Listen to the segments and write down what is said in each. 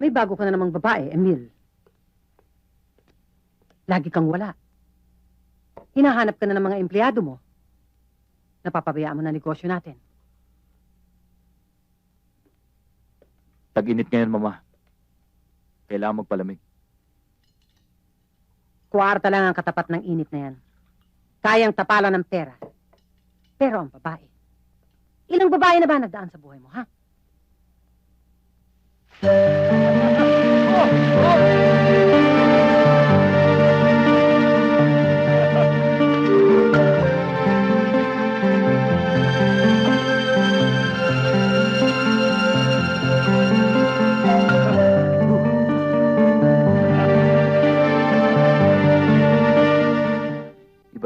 May bago ka na namang babae, Emil. Lagi kang wala. Hinahanap ka na ng mga empleyado mo. Napapabayaan mo na negosyo natin. Tag-init ngayon, Mama. Kailangan magpalamig. Kwarta lang ang katapat ng init na yan. Kayang tapalan ng pera. Pero ang babae. Ilang babae na ba nagdaan sa buhay mo, ha? Iba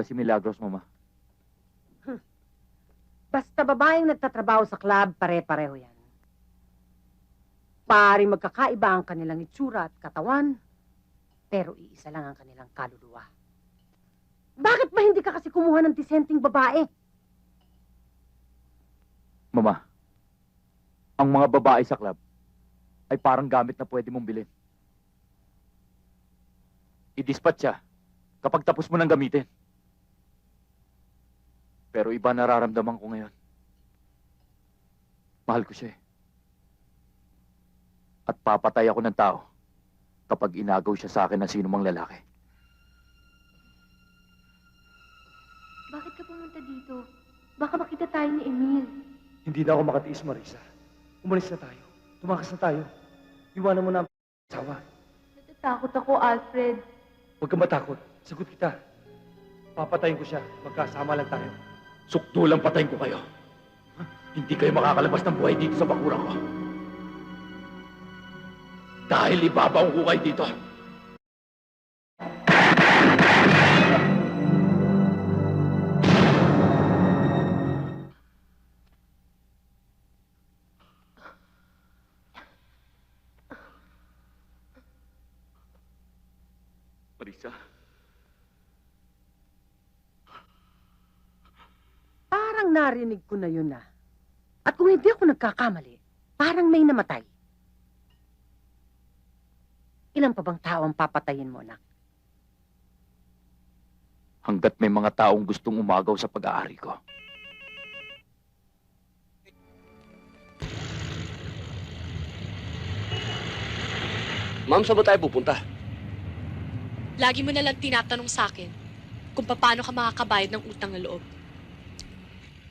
si Milagros, Mama. Basta babaeng nagtatrabaho sa club, pare-pareho yan. Pari magkakaiba ang kanilang itsura at katawan, pero iisa lang ang kanilang kaluluwa. Bakit ba hindi ka kasi kumuha ng disenteng babae? Mama, ang mga babae sa club ay parang gamit na pwede mong bilhin. I-dispatch siya kapag tapos mo nang gamitin. Pero iba nararamdaman ko ngayon. Mahal ko siya eh. At papatay ako ng tao kapag inagaw siya sa akin ng sino mang lalaki. Bakit ka pumunta dito? Baka makita tayo ni Emil. Hindi na ako makatiis, Marisa. Umalis na tayo. Tumakas na tayo. Iwanan mo na ang asawa. Natatakot ako, Alfred. Huwag kang matakot. Sagot kita. Papatayin ko siya. Magkasama lang tayo. Sukto lang patayin ko kayo. Hindi kayo makakalabas ng buhay dito sa bakuran ko. Dahil ibabaw ko kayo dito. Marisa, Parang narinig ko na yun na. At kung hindi ako nagkakamali, parang may namatay. Ilan pa bang tao ang papatayin mo, anak? hanggat may mga taong gustong umagaw sa pag-aari ko. Ma'am, saan ba tayo pupunta? Lagi mo na lang tinatanong sa akin kung paano ka makakabayad ng utang na loob.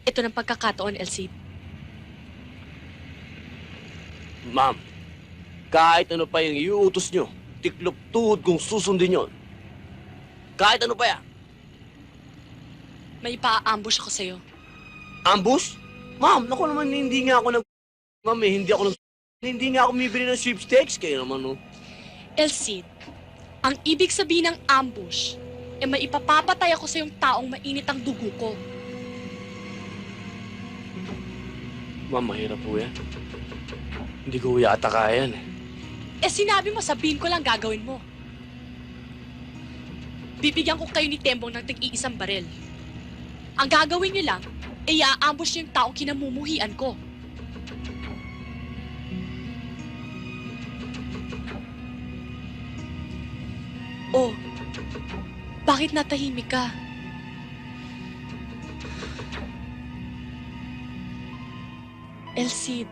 Ito ng pagkakataon, Elsie. Ma'am, kahit ano pa yung iuutos nyo, tiklop tuhod kung susundin yon. Kahit ano pa yan. May pa-ambush ako sa'yo. Ambush? Ma'am, naku naman, hindi nga ako nag... Ma'am, eh, hindi ako nag... Hindi nga ako bumibili ng sweepstakes. Kayo naman, no? Elsie, ang ibig sabihin ng ambush, eh may ipapapatay ako sa yung taong mainit ang dugo ko. Ma'am, mahirap po yan. Hindi ko yata kaya yan. eh. Eh sinabi mo, sabihin ko lang gagawin mo. Bibigyan ko kayo ni Tembong ng tig-iisang barel. Ang gagawin niyo lang, eh i-ambush niyo yung taong kinamumuhian ko. Oh, bakit natahimik ka? Elsie,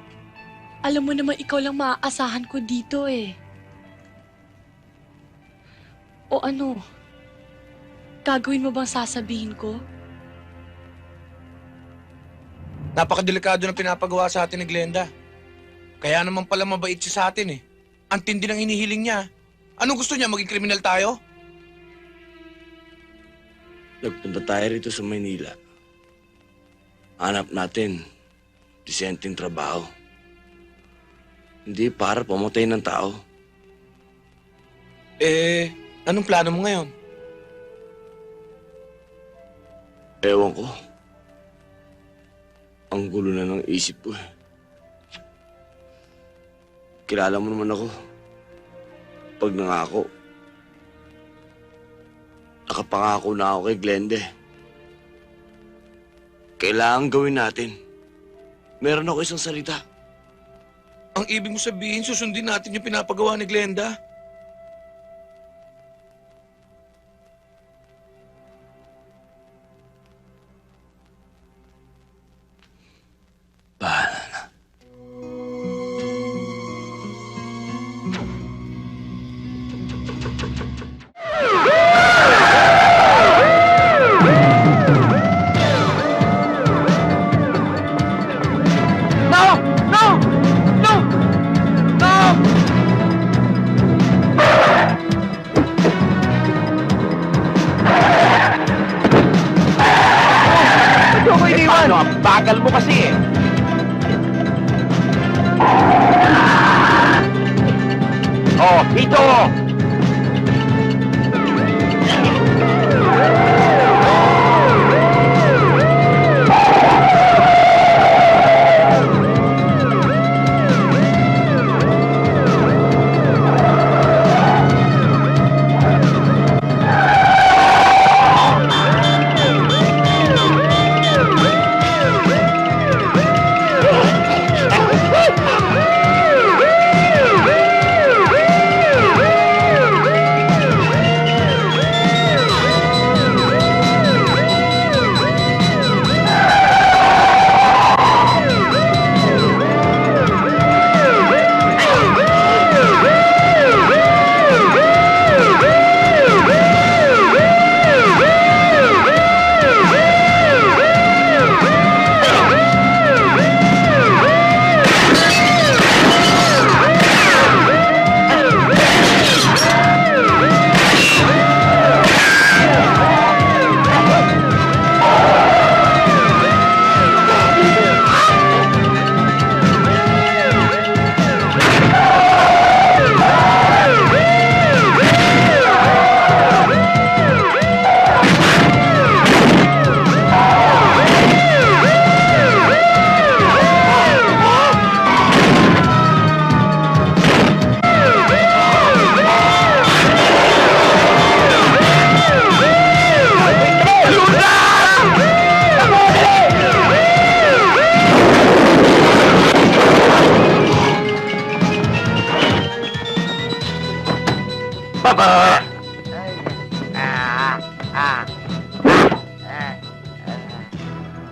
alam mo naman ikaw lang maaasahan ko dito eh. O ano? Gagawin mo bang sasabihin ko? Napakadelikado ng pinapagawa sa atin ni Glenda. Kaya naman pala mabait siya sa atin eh. Ang tindi ng hinihiling niya. Anong gusto niya? Maging kriminal tayo? Nagpunta tayo rito sa Maynila. Hanap natin disenteng trabaho. Hindi para pamatay ng tao. Eh, anong plano mo ngayon? Ewan ko. Ang gulo na ng isip ko eh. Kilala mo naman ako. Pag nangako, nakapangako na ako kay Glende. Kailangan gawin natin. Meron ako isang salita. Ang ibig mo sabihin, susundin natin yung pinapagawa ni Glenda? Oh, dito!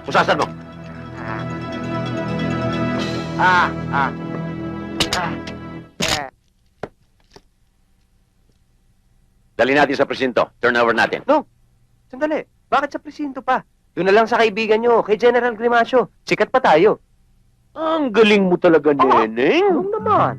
Usasan mo. Ah, ah. Dali natin sa presinto. Turn over natin. Sandali, bakit sa presinto pa? Doon na lang sa kaibigan nyo, kay General Grimacio. Sikat pa tayo. Ang galing mo talaga, Neneng. Anong naman?